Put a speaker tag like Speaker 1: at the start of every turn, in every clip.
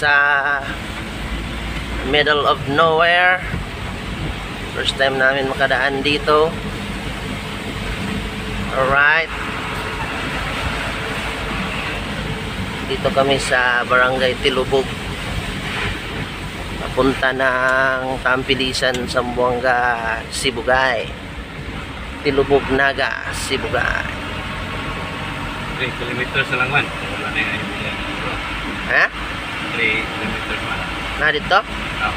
Speaker 1: sa middle of nowhere. First time namin makadaan dito. Alright. Dito kami sa Barangay Tilubog. Papunta ng Tampilisan, Zamboanga, Sibugay. Tilubog Naga, Sibugay.
Speaker 2: 3 kilometers na lang man. Wala na yung.
Speaker 1: Ha?
Speaker 2: 3 kilometers man.
Speaker 1: Na dito?
Speaker 2: Ah,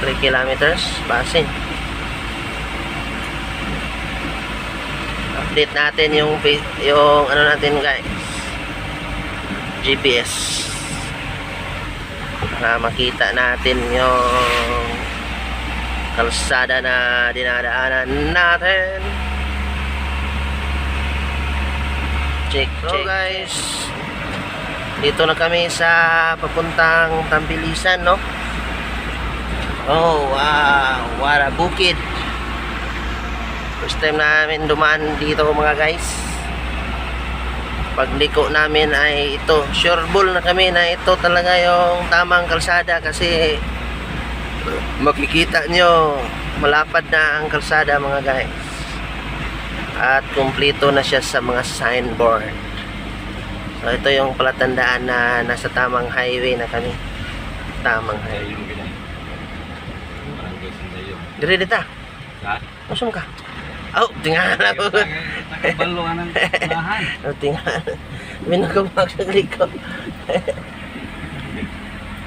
Speaker 1: 3 kilometers, basin. Update natin yung yung ano natin guys. GPS. Para makita natin yung kalsada na dinadaanan natin. Check, so guys, dito na kami sa papuntang Tambilisan, no? Oh, wow. What a bukid. First time namin dumaan dito mga guys. Pagliko namin ay ito. Sure bull na kami na ito talaga yung tamang kalsada kasi makikita nyo malapad na ang kalsada mga guys. At kumpleto na siya sa mga signboard. So ito yung palatandaan na nasa tamang highway na kami. Tamang highway. Dire dita.
Speaker 2: Ha?
Speaker 1: Masum ka? Oh, tingnan ako.
Speaker 2: Nakabalo ka ng lahan.
Speaker 1: Oh, tingnan. Minagumag sa likod.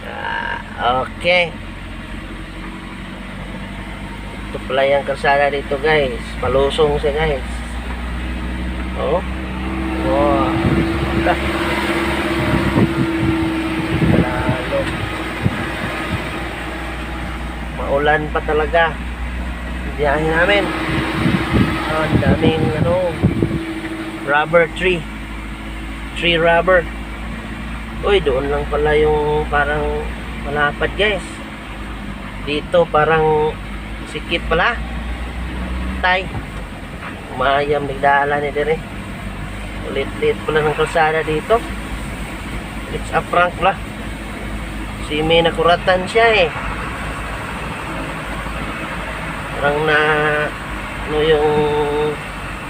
Speaker 1: ah, okay. Ito pala yung kalsada dito guys. Palusong siya guys. Oh. Wow. Ika. Lalo. Maulan pa talaga. Biyahe namin. Ah, ang daming ano, rubber tree. Tree rubber. Uy, doon lang pala yung parang malapad guys. Dito parang sikip pala. Tay. Umayam nagdala ni dire. Ulit-lit pala ng kalsada dito. It's a prank pala. Si may nakuratan siya eh. Parang na ano yung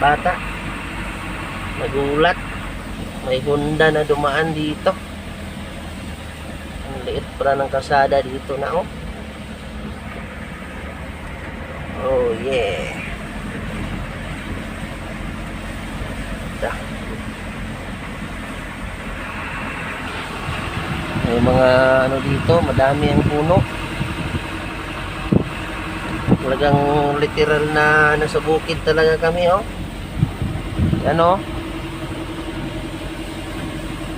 Speaker 1: bata nagulat may Honda na dumaan dito ang liit pala ng kasada dito na oh yeah Da. Mga ano dito madami ang puno. Talagang literal na nasa bukid talaga kami oh. Yan oh.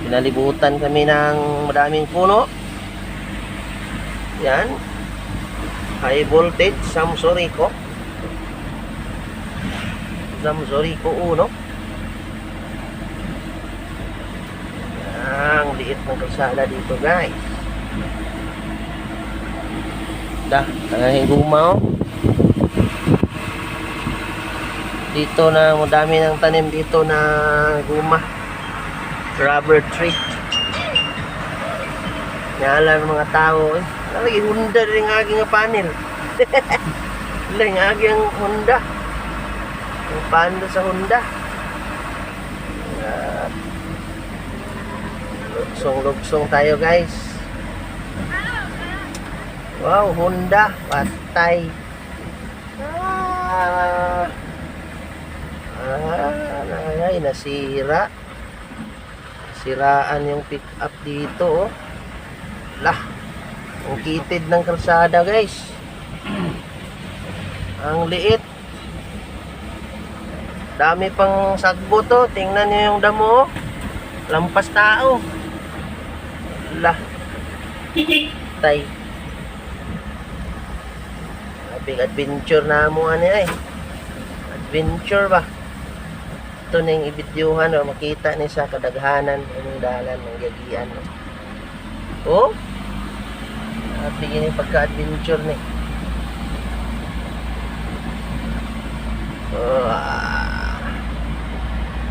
Speaker 1: Pinalibutan kami ng madaming puno. Yan. High voltage Samsorico. Samsorico 1 ang liit ng kalsada dito guys dah tangahing guma oh dito na madami ng tanim dito na guma rubber tree Nyala ng mga tao eh. Lagi Honda rin ang aking panel. Lang aking Honda. Ang panda sa Honda. Lugsong-lugsong tayo guys. Wow, Honda. Patay. Ah, ah, ay, nasira. Siraan yung pick up dito, oh. Lah, ang kitid ng kalsada, guys. Ang liit. Dami pang sagbo to. Tingnan niyo yung damo, oh. Lampas tao. Lah. Tay. Big adventure na mo ano eh. Adventure ba? ito na yung ibidyuhan o makita ni sa kadaghanan yung dalan ng gagian oh at bigyan yung pagka-adventure ni oh, ah.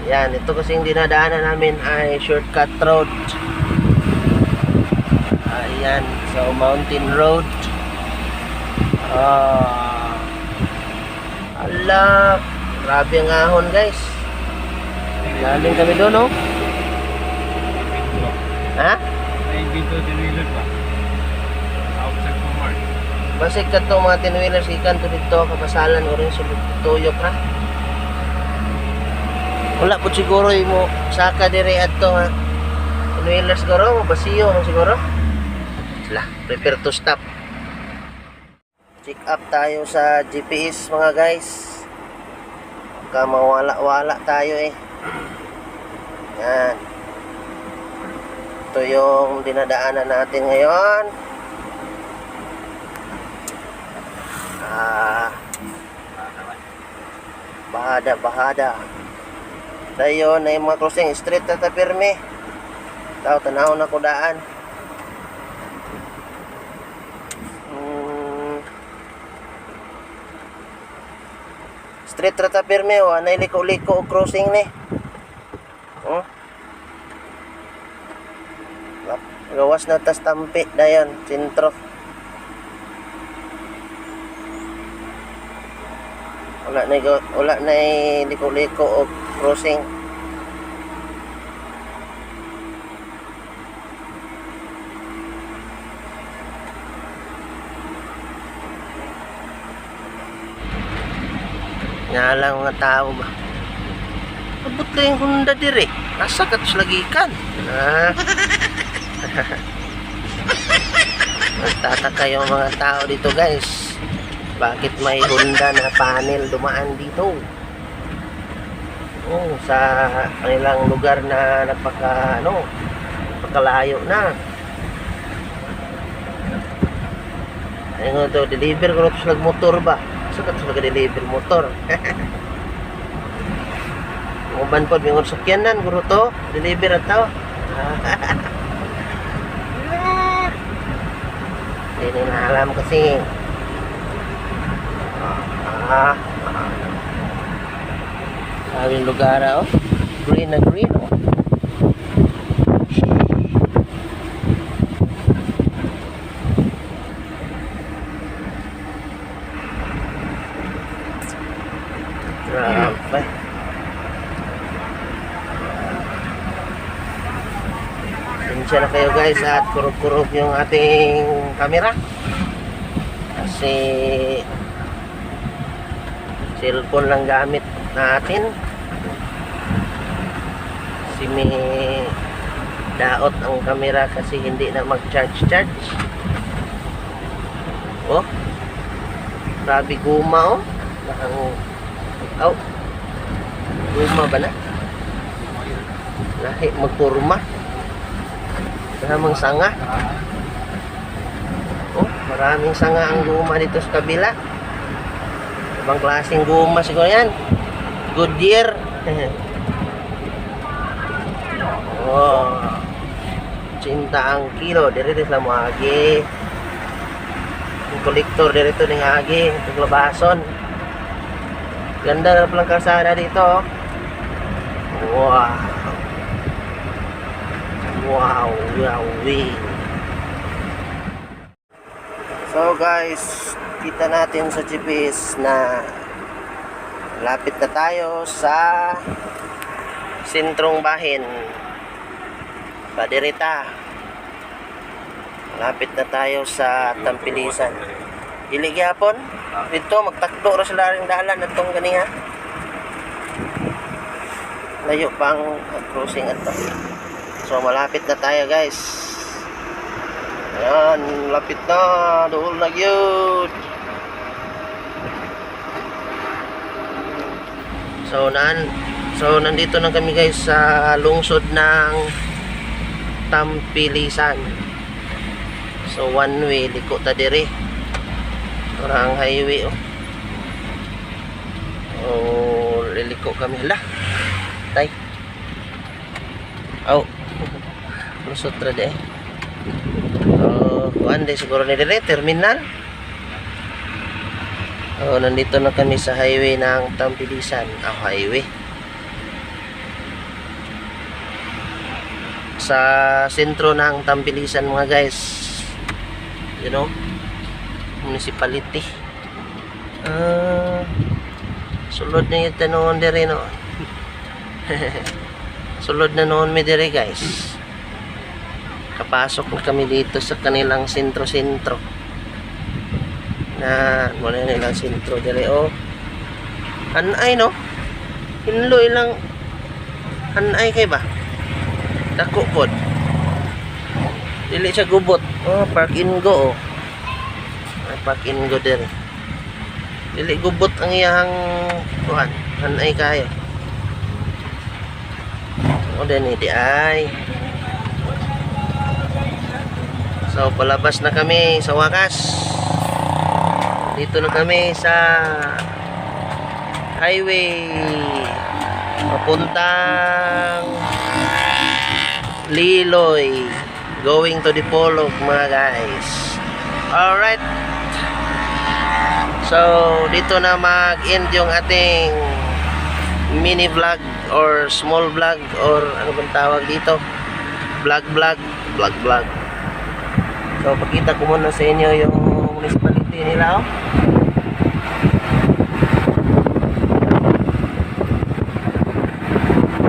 Speaker 1: yan ito kasing dinadaanan namin ay shortcut road Yan, so Mountain Road. Ah. ala, grabe ang ahon guys. Galing kami doon, no? Ha?
Speaker 2: May binto tinilod ba? Outside for Mark.
Speaker 1: Basig ka to mga tinwheelers ikan to dito kapasalan o rin sa tuyok ha. Wala po siguro mo saka dire adto ha. Tinwheelers siguro basiyo siguro. Sila, prepare to stop. Check up tayo sa GPS mga guys. Baka mawala-wala tayo eh. Yan. Ito yung dinadaanan natin ngayon. Ah, bahada, bahada. Dayon na yung mga crossing, straight na tapirme. Tao, tanaw na ko daan. Straight na tapirme, wa na liko-liko og crossing ni. Oh. Gawas na tas tampi, dayon, sentro. wala na wala na liko-liko o crossing nga lang mga tao ba? Abot na yung Honda dire nasa ka tos lagikan ah. nagtataka yung mga tao dito guys. Bakit may Honda na panel dumaan dito? Oh, sa kanilang lugar na napaka ano napakalayo na. Ayun to deliver ko ito slag motor ba sa so, ito deliver motor Uban po, may sakyanan, guro to. Deliver at tao. Hindi na alam kasi. Ah, sabi yung lugar oh. Green na green oh. Grabe. Pasensya na kayo guys at kurog-kurog yung ating camera. Kasi cellphone lang gamit natin. Kasi may daot ang camera kasi hindi na mag charge charge oh grabe guma oh. Nakang oh guma ba na? Lahi magpurma maraming sanga oh maraming sanga ang guma dito sa kabila Ibang klaseng guma siguro yan. Goodyear. oh. Cinta ang kilo. Dito sa mo agi. Kolektor dito ning agi. Itong labason. Ganda na palang kalsada dito. oh. Wow. Wow. Wow. So guys, kita natin sa GPS na lapit na tayo sa sentrong bahin. Paderita. Lapit na tayo sa Tampilisan. Dili gyapon? Dito magtakdo ra sila ring dalan atong ganiha. Layo pang crossing ato so malapit na tayo guys Ayan, lapit na. Doon na yun. So, nan so nandito na kami guys sa lungsod ng Tampilisan. So, one way, liko ta dire. Orang highway, oh. Oh, liliko kami. Hala. Tay. Oh. Lusot de. Oh, kuan de siguro ni dire terminal. Oh, nandito na kami sa highway ng Tampilisan. Ah, highway. Sa sentro ng Tampilisan mga guys. You know? Municipality. Ah, sulod na yung tanong dire no. sulod na noon mi dire guys. Kapasok na kami dito sa kanilang sentro-sentro. Na, wala nilang sentro dire oh. Anay no? Hinlo ilang anay kay ba? Dako pod. Dili siya gubot. Oh, park in go oh. Park in go dire. Dili gubot ang iyang kuhan. Anay kayo. O din di ay. So palabas na kami sa wakas. Dito na kami sa highway. Papuntang Liloy. Going to Dipolog mga guys. Alright. So dito na mag-end yung ating mini vlog or small vlog or ano bang tawag dito vlog vlog vlog vlog so pakita ko muna sa inyo yung municipality nila oh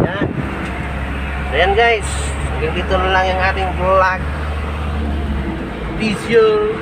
Speaker 1: Yan. So yan guys. Hanggang dito na lang yung ating vlog. You.